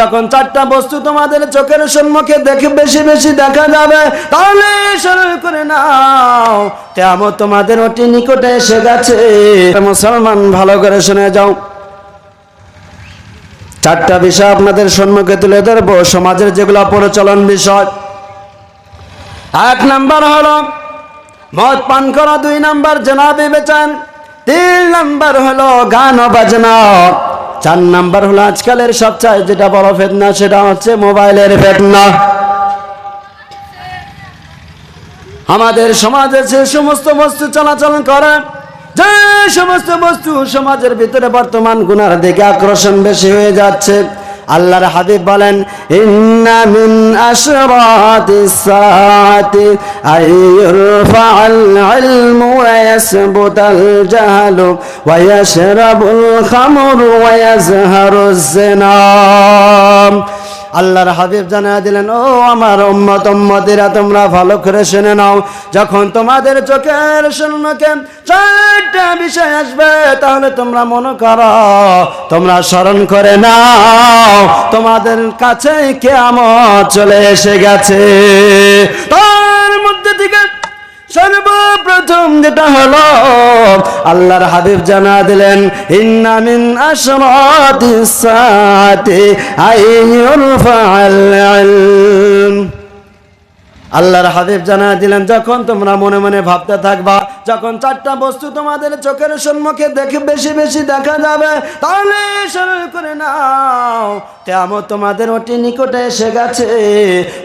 যখন চারটা বস্তু তোমাদের চোখের সম্মুখে দেখে বেশি বেশি দেখা যাবে, তাহলে স্মরণ করে নাও। কেমন তোমাদের অতি নিকটে এসে গেছে। মুসলমান, ভালো করে শুনে যাও। চারটা বিষয় আপনাদের সম্মুখে তুলে ধরবো, সমাজের যেগুলো প্রচলন বিষয়। এক নাম্বার হলো, মদ পান করা। দুই নাম্বার জেনাবি বেচান তিন নাম্বার হলো, গান বাজনা। চার নাম্বার হলো আজকালের সবচেয়ে যেটা বড় ফেতনা, সেটা হচ্ছে মোবাইলের ফেতনা। আমাদের সমাজে যে সমস্ত বস্তু চলাচল করে, যে সমস্ত বস্তু সমাজের ভিতরে বর্তমান গুণার দিকে আকর্ষণ বেশি হয়ে যাচ্ছে। আল্লাহর হাবিব বলেন, ইন্না মিন আশরাতিস সাআতি আইরফাল ইলমু ওয়া ইয়াসবুতাল জাহলু ওয়া ইয়াশরাবুল খামরু ওয়া ইয়াজহারুজ জিনা আল্লাহর হাবিব জানা দিলেন, ও আমার উম্মত, উম্মতিরা, তোমরা ভালো করে শুনে নাও। যখন তোমাদের চোখের সম্মুখে চারটা বিষয় আসবে, তাহলে তোমরা মনে করো, তোমরা স্মরণ করে নাও, তোমাদের কাছে কেয়ামত চলে এসে গেছে। তার মধ্যে থেকে সর্বপ্রথম যেটা হলো আল্লাহর হাবিব জানা দিলেন ইন্নামিন আল্লাহর হাবিব জানা দিলেন, যখন তোমরা মনে মনে ভাবতে থাকবা যখন চারটা বস্তু তোমাদের চোখের সম্মুখে দেখে, বেশি বেশি দেখা যাবে, তাহলে স্মরণ করে নাও। কেমন তোমাদের ওটি নিকটে এসে গেছে।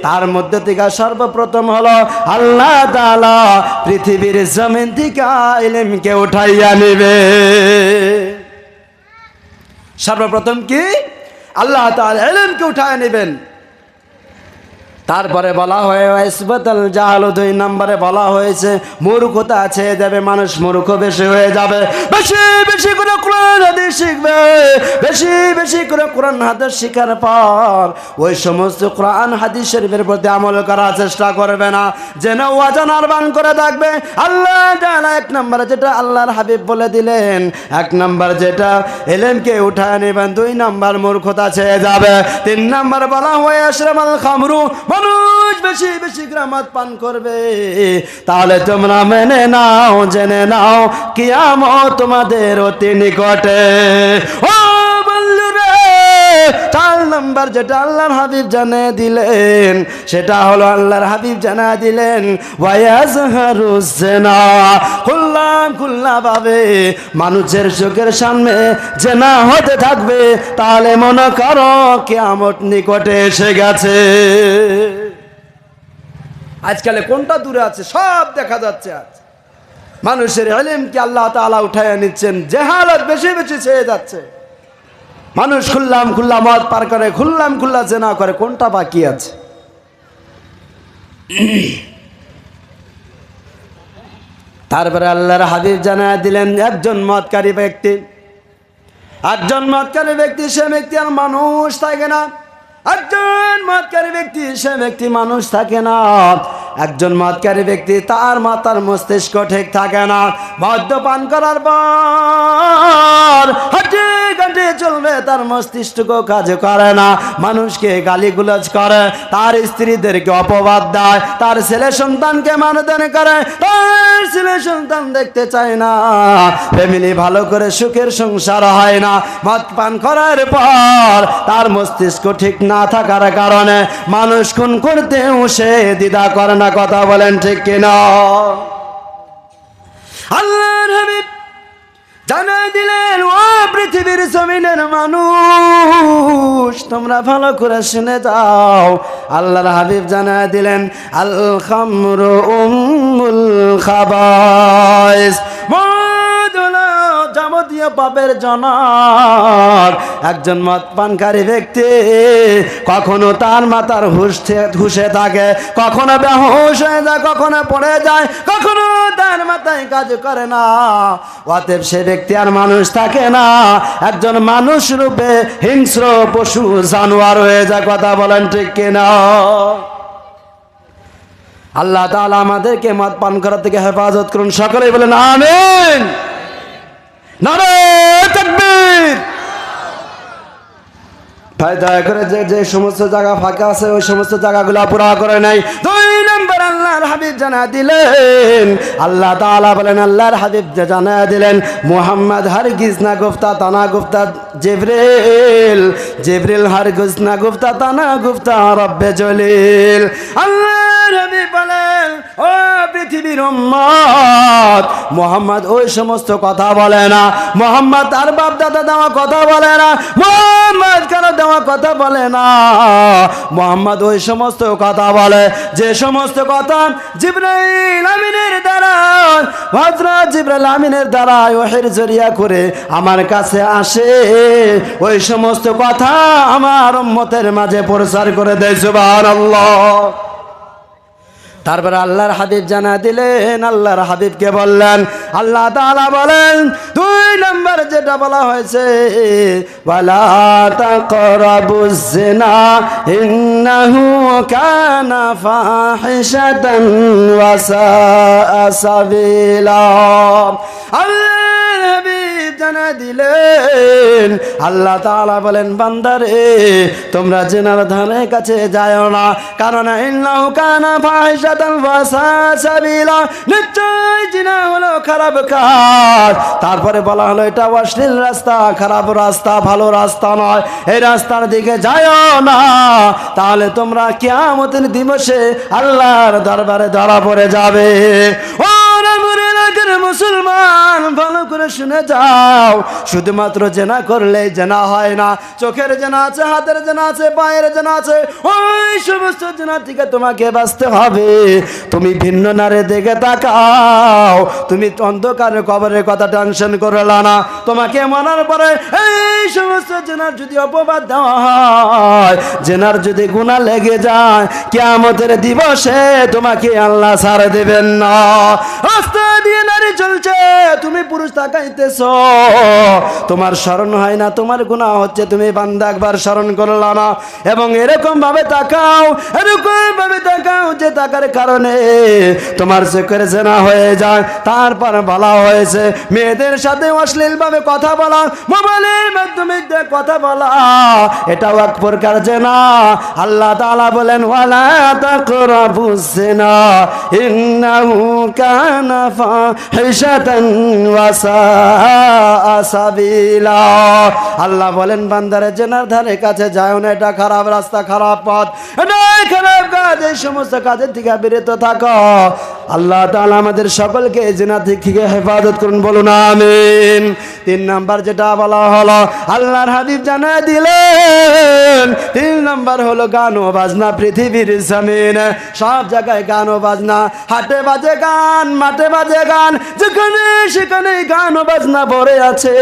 তার মধ্যে থেকে সর্বপ্রথম হলো আল্লাহ তাআলা পৃথিবীর জমিন থেকে ইলমকে উঠাইয়া নেবে। সর্বপ্রথম কি? আল্লাহ তাআলা ইলমকে উঠাইয়া নেবেন। তারপরে বলা হয়ে, ইসবাতাল দুই নম্বরে বলা হয়েছে, মূর্খতা আছে যাবে, মানুষ মূর্খ বেশি হয়ে যাবে। বেশি বেশি করে কোরআন হাদিস শিখবে, বেশি বেশি করে কোরআন হাদিস শিখার পর ওই সমস্ত কোরআন হাদিস শরীফের প্রতি আমল করার চেষ্টা করবে না। যেন ওয়াজানার বান করে থাকবে। আল্লাহ জানা এক নম্বরে যেটা আল্লাহর হাবিব বলে দিলেন, এক নম্বর যেটা এলেমকে উঠায় নেবেন, দুই নম্বর মূর্খতা ছেয়ে যাবে। তিন নম্বর বলা হয়ে, আশ্রমাল খামরু মানুষ বেশি বেশি গ্রামাত পান করবে। তাহলে তোমরা মেনে নাও, জেনে নাও, কিয়ামত তোমাদের অতি নিকটে। ও নম্বর যেটা আল্লাহর হাবিব জানে দিলেন, সেটা হলো আল্লাহর হাবিব জানা দিলেন ভাবে মানুষের চোখের সামনে জেনা হতে থাকবে, তাহলে মনে করো কেয়ামত নিকটে এসে গেছে। আজকালে কোনটা দূরে আছে? সব দেখা যাচ্ছে আজ। মানুষের এলিমকে আল্লাহ তালা উঠায় নিচ্ছেন, জেহালত বেশি বেশি ছেয়ে যাচ্ছে। মানুষ খুললাম খুল্লা মদ পার করে, খুললাম, খুল্লা জেনা করে, কোনটা বাকি আছে? তারপরে আল্লাহর হাবিব জানা দিলেন, একজন মদকারী ব্যক্তি একজন মদকারী ব্যক্তি, সে ব্যক্তি আর মানুষ থাকে না। একজন মদকারী ব্যক্তি, সে ব্যক্তি মানুষ থাকে না। একজন মদকারী ব্যক্তি তার মাথার মস্তিষ্ক ঠিক থাকে না। মদ্যপান করার পর হাঁটে চলবে, তার মস্তিষ্ক কাজ করে না। মানুষকে গালিগুলজ করে, তার স্ত্রীদেরকে অপবাদ দেয়, তার ছেলে সন্তানকে মানদান করে, তার ছেলে সন্তান দেখতে চায় না। ফ্যামিলি ভালো করে সুখের সংসার হয় না। মদ পান করার পর তার মস্তিষ্ক ঠিক না থাকার কারণে মানুষ খুন করতেও সে দ্বিধা করে না। কথা বলেন ঠিক কিনা? আল্লাহর হাবিব জানাই দিলেন, ও পৃথিবীর জমিনের মানুষ, তোমরা ভালো করে শুনে যাও। আল্লাহর হাবিব জানা দিলেন, আল খামরু উম্মুল খাবাইস। মদ হলো যাবতীয় পাপের জনক একজন মদ পানকারী ব্যক্তি কখনো তার মাথার হুশ থে- হুশে থাকে, কখনো বেহুশ হয়ে যায়, কখনো পড়ে যায়, কখনো তার মাথায় কাজ করে না। অতএব সে ব্যক্তি আর মানুষ থাকে না। একজন মানুষ রূপে হিংস্র পশু জানোয়ার হয়ে যায়, কথা বলেন ঠিক কিনা? আল্লাহ তাআলা আমাদেরকে মদ পান করা থেকে হেফাজত করুন। সকলেই বলেন, আমিন। ভাই, দয়া করে যে যে সমস্ত জায়গা ফাঁকা আছে, ওই সমস্ত জায়গাগুলো পুরা করে নাই দুই নম্বর আল্লাহর হাবিব জানা দিলেন। আল্লাহ তাআলা বলেন, আল্লাহর হাবিব জানা দিলেন, মুহাম্মদ হারগিজ না গুফতা তানা গুফতা জিবরিল। জিবরিল হারগিজ না গুফতা তানা গুফতা রব্বে জলিল। আল্লাহর হাবিব বলেন, ও পৃথিবীর উম্মত মোহাম্মদ ওই সমস্ত কথা বলে না। মোহাম্মদ তার বাপ দাদা দেওয়া কথা বলে না। মোহাম্মদ কারও দেওয়া কথা বলে না। মোহাম্মদ ওই সমস্ত কথা বলে। যে সমস্ত কথা জিব্রাইল আমিনের দ্বারা, হযরত জিব্রাইল আমিনের দ্বারা ওহের জরিয়া করে আমার কাছে আসে। ওই সমস্ত কথা আমার উম্মতের মাঝে প্রচার করে দেয়, সুবহানাল্লাহ। তারপরে আল্লাহর হাবিব জানা দিলেন, আল্লাহর হাবিবকে বললেন, আল্লাহ তালা বলেন, দুই নম্বর যেটা বলা হয়েছে, ওয়ালা জানা দিলেন। আল্লাহ তাআলা বলেন, বান্দারে, তোমরা জেনার ধানের কাছে যাও না। কারণ তারপরে বলা হলো, এটা অশ্লীল রাস্তা, খারাপ রাস্তা, ভালো রাস্তা নয়। এই রাস্তার দিকে যাও না। তাহলে তোমরা কিয়ামতের দিবসে আল্লাহর দরবারে ধরা পড়ে যাবে। ও মুসলমান, ভালো করে শুনে যাও। শুধুমাত্র জেনা করলে জেনা হয় না। চোখের জেনা আছে, হাতের জেনা আছে, পায়ের জেনা আছে। ওই সমস্ত জেনা থেকে তোমাকে বাঁচতে হবে। তুমি ভিন্ন নারে দেখে তাকাও। তুমি অন্ধকারের কবরের কথা টেনশন করলা না। তোমাকে মানার পরে এই সমস্ত জেনার যদি অপবাদ দেওয়া হয়, জেনার যদি গুণা লেগে যায় কেমতের দিবসে তোমাকে আল্লাহ ছাড় দেবেন না। রাস্তা দিয়ে নারী চলছে, তুমি পুরুষ তাকাইতেছ। তোমার স্মরণ হয় না, তোমার গুণা হচ্ছে, তুমি বান্দা একবার স্মরণ করলা না। এবং এরকম ভাবে তাকাও এরকম ভাবে তাকাও যে তাকার কারণে তোমার চোখের জেনা হয়ে যায়। তারপর বলা হয়েছে, মেয়েদের সাথে অশ্লীল ভাবে কথা বলা, মোবাইলের মাধ্যমে কথা বলা, এটাও এক প্রকার জেনা। আল্লাহ তালা বলেন, ওয়ালা তাকরাবুজ জিনা ইন্নাহু কানা ফাহিশাতান ওয়া সাআ সাবিলা আল্লাহ বলেন, বান্দারে, জেনার ধারে কাছে যায় না, এটা খারাপ রাস্তা, খারাপ পথ। এটা খারাপ কাজ সমস্ত কাজের থেকে বিরত থাকো। আল্লাহ তাআলা আমাদের সকলকে জেনা থেকে হেফাজত করুন, বলুন, আমিন। তিন নাম্বার যেটা বলা হলো, আল্লাহর হাবিব জানা দিলেন, তিন নাম্বার হলো গান ও বাজনা, পৃথিবীর জমিন। সব জায়গায় গান ও বাজনা, হাটে বাজে গান, মাঠে বাজে গান, যেখানে সেখানে গান ও বাজনা ভরে আছে।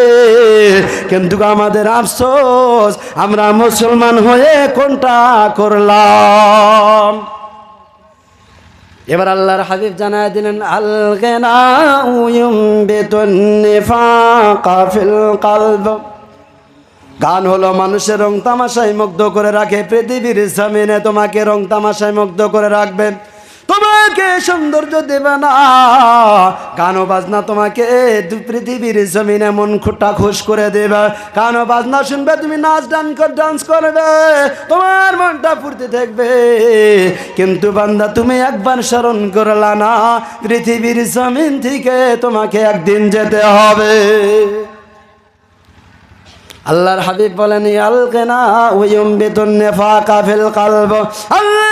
কিন্তু আমাদের আফসোস, আমরা মুসলমান হয়ে কোনটা করলাম? এবার আল্লাহর হাবিব জানায় দিলেন আল গেনা ইউমবিতুন নিফাকা ফিল কলব। গান হলো মানুষের রং তামাশায় মুগ্ধ করে রাখে, পৃথিবীর জমিনে তোমাকে রং তামাশায় মুগ্ধ করে রাখবে। তোমাকে সৌন্দর্য দেবে না। গান বাজনা তোমাকে পৃথিবীর জমিনে মন খুঁটা খুশ করে দেবে। গান বাজনা শুনবে, তুমি নাচ, ডান ডান্স করবে। তোমার মনটা ফুর্তি থাকবে। কিন্তু বান্দা, তুমি একবার স্মরণ করলা না, পৃথিবীর জমিন থেকে তোমাকে একদিন যেতে হবে। আল্লাহর হাবিব বলেন আলকেনা ওয়ুম বেতন নেফাকা ফিল কালব। আল্লাহর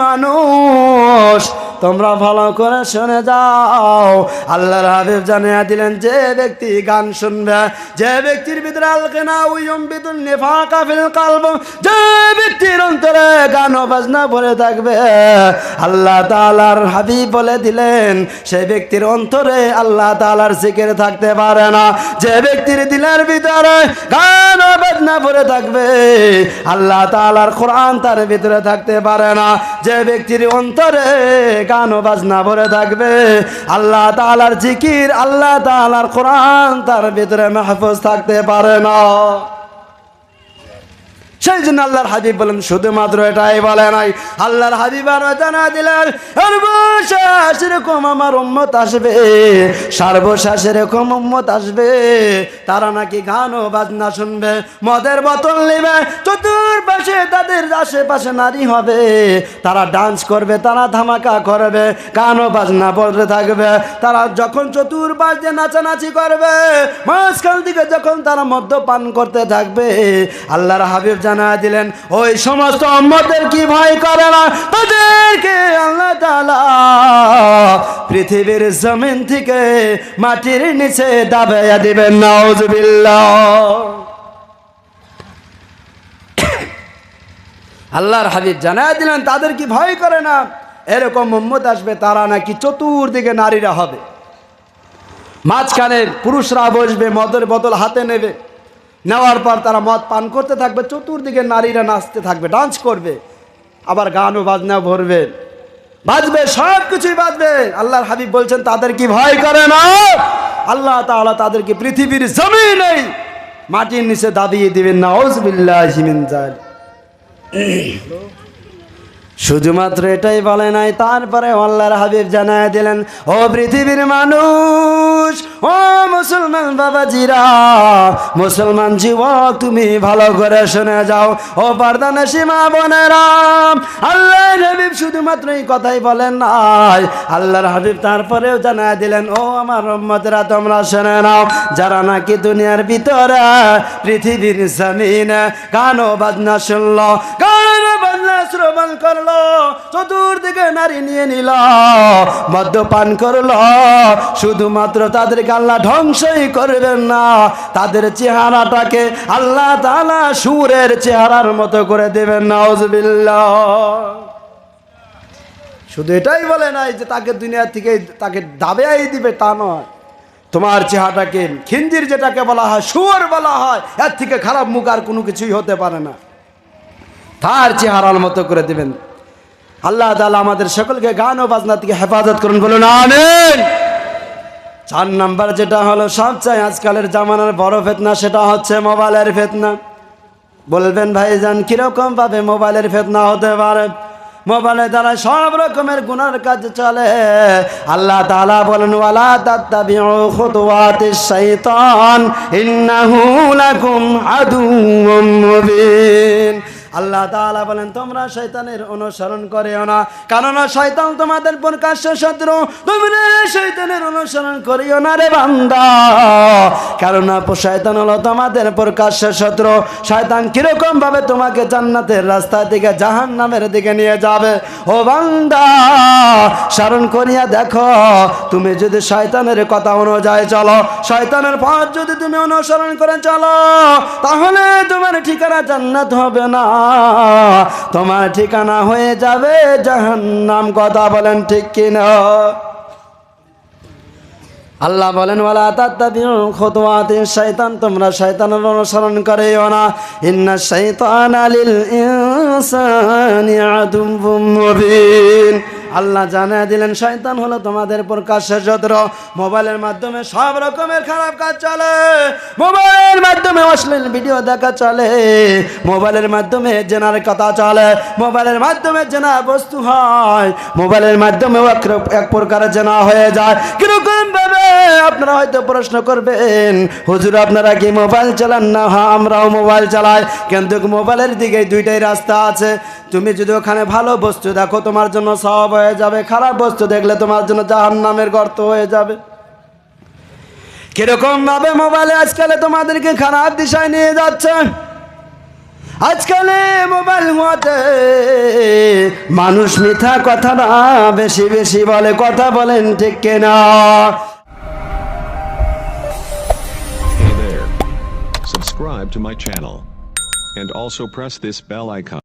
মানুষ তোমরা ভালো করে শুনে যাও। আল্লাহর হাবিব জানিয়ে দিলেন, যে ব্যক্তি গান শুনবে, যে ব্যক্তির ভিতরে আলকেনা ওয়ুম বেতন নেফাকা কালব, যে ব্যক্তির অন্তরে গান বাজনা ভরে থাকবে, আল্লাহ তালার হাবিব বলে দিলেন, সেই ব্যক্তির অন্তরে আল্লাহ তালার জিকির থাকতে পারে না। যে ব্যক্তির দিলের ভিতরে গান বাজনা ভরে থাকবে, আল্লাহ তালার কোরআন তার ভিতরে থাকতে পারে না। যে ব্যক্তির অন্তরে গান ও বাজনা ভরে থাকবে। আল্লাহ তালার জিকির, আল্লাহ তালার কোরআন তার ভিতরে মাহফুজ থাকতে পারে না। সেই জন্য আল্লাহর হাবিব বলেন, শুধুমাত্র এটাই বলে নাই। আল্লাহর হাবিব জানা দিলেন, সর্বশেষ এরকম আমার উম্মত আসবে, সর্বশেষ এরকম উম্মত আসবে। তারা নাকি গান ও বাজনা শুনবে, মদের বোতল নেবে, চতুর্পাশে তাদের আশেপাশে নারী হবে। তারা ডান্স করবে, তারা ধামাকা করবে, গান ও বাজনা বলতে থাকবে। তারা যখন চতুর্পাশ দিয়ে নাচানাচি করবে, মাঝখান দিকে যখন তারা মদ্যপান করতে থাকবে, আল্লাহর হাবিব জানা দিলেন, ওই সমস্ত অম্মদের কি ভয় করে না? তাদেরকে আল্লাহ তাআলা পৃথিবীর জমিন থেকে মাটির নিচে দাবাইয়া দিবেন, নাউজুবিল্লাহ। আল্লাহর হাবিব জানায় দিলেন, তাদের কি ভয় করে না? এরকম মোহাম্মদ আসবে, তারা নাকি চতুর্দিকে নারীরা হবে। মাঝখানে পুরুষরা বসবে, মদের বদল হাতে নেবে। নেওয়ার পর তারা মদ পান করতে থাকবে, চতুর্দিকে নারীরা নাচতে থাকবে ডান্স করবে, আবার গানও বাজনা ভরবে। বাজবে সব কিছুই বাজবে। আল্লাহর হাবিব বলছেন, তাদের কি ভয় করে না? আল্লাহ তাহলে তাদেরকে পৃথিবীর জমিনেই মাটির নিচে দাবিয়ে দিবেন না ওজবিল্লাহ শুধুমাত্র এটাই বলে নাই, তারপরে আল্লাহর হাবিব জানায় দিলেন, ও পৃথিবীর মানুষ, ও মুসলমান বাবাজিরা, মুসলমান যুবক, তুমি ভালো করে শুনে যাও। ও পারদানা সীমা বোনেরা আল্লাহ হাবিব শুধুমাত্র এই কথাই বলেন নাই। আল্লাহর হাবিব তারপরেও জানায় দিলেন, ও আমার রম্মতেরা তোমরা শুনে নাও, যারা নাকি দুনিয়ার ভিতরে, পৃথিবীর জমিনে ও বাজনা শুনলো বাজনা শ্রবণ করল, চতুর্দিকে নারী নিয়ে নিল, মদ্যপান করল। শুধুমাত্র তাদেরকে আল্লাহ ধ্বংসই করবেন না। তাদের চেহারাটাকে আল্লাহ তালা সুরের চেহারার মতো করে দেবেন, নাউজুবিল্লাহ। শুধু এটাই বলে নাই যে তাকে দুনিয়া থেকে তাকে দাবেয়াই দিবে, তা নয়। তোমার চেহারাটাকে খিন্দির যেটাকে বলা হয় সুয়ার বলা হয়, এর থেকে খারাপ মুখ আর কোনো কিছুই হতে পারে না। তার চেহারার মতো করে দিবেন। আল্লাহ তালা আমাদের সকলকে গান ও বাজনা থেকে হেফাজত করুন, বলুন আমিন। চার নাম্বার যেটা হলো সবচেয়ে আজকালের জামানার বড় ফেতনা, সেটা হচ্ছে মোবাইলের ফেতনা। বলবেন ভাইজান, কীরকম ভাবে মোবাইলের ফেতনা হতে পারে? মোবাইলে দ্বারা সব রকমের গুনার কাজ চলে। আল্লাহ তালা বলেন, ওয়ালা তাত্তাবিউ খুতুওয়াতিশ শাইতান, ইন্নাহু লাকুম আদুউম মুবিন। আল্লাহ তাআলা বলেন, তোমরা শয়তানের অনুসরণ করিও না। কেননা শয়তান তোমাদের প্রকাশ্য শত্রু। তোমরা শয়তানের অনুসরণ করিও না রে বান্দা। কেননা শয়তান হলো তোমাদের প্রকাশ্য শত্রু। শয়তান কীরকম ভাবে তোমাকে জান্নাতের রাস্তা থেকে জাহান নামের দিকে নিয়ে যাবে? ও বান্দা, স্মরণ করিয়া দেখো, তুমি যদি শয়তানের কথা অনুযায়ী চলো, শয়তানের পথ যদি তুমি অনুসরণ করে চলো, তাহলে তোমার ঠিকানা জান্নাত হবে না। তোমার ঠিকানা হয়ে যাবে জাহান্নাম। কথা বলেন ঠিক কিনা? আল্লাহ বলেন, ওয়ালা তাত্তাবিউ তোমরা শয়তানের অনুসরণ করেও না। ইন্না লিল আল্লাহ জানা দিলেন, শয়তান হলো তোমাদের প্রকাশ্য শত্রু মোবাইলের মাধ্যমে সব রকমের খারাপ কাজ চলে। মোবাইলের মাধ্যমে অশ্লীল ভিডিও দেখা চলে। মোবাইলের মাধ্যমে জেনার কথা চলে। মোবাইলের মাধ্যমে জেনা বস্তু হয়। মোবাইলের মাধ্যমেও এক প্রকারের জেনা হয়ে যায়। কীরকম ভাবে আপনারা হয়তো প্রশ্ন করবেন, হুজুর, আপনারা কি মোবাইল চালান না? হ্যাঁ আমরাও মোবাইল চালাই। কিন্তু মোবাইলের দিকে দুইটাই রাস্তা আছে। তুমি যদি ওখানে ভালো বস্তু দেখো, তোমার জন্য সব হয়ে যাবে, খারাপ বস্তু দেখলে তোমার জন্য জাহান নামের গর্ত হয়ে যাবে কীরকম ভাবে মোবাইলে আজকালে তোমাদেরকে খারাপ দিশায় নিয়ে যাচ্ছে আজকালে মোবাইল হওয়াতে মানুষ মিথ্যা কথা না, বেশি বেশি বলে, কথা বলেন ঠিক কেনা. Subscribe to my channel. And also press this bell icon.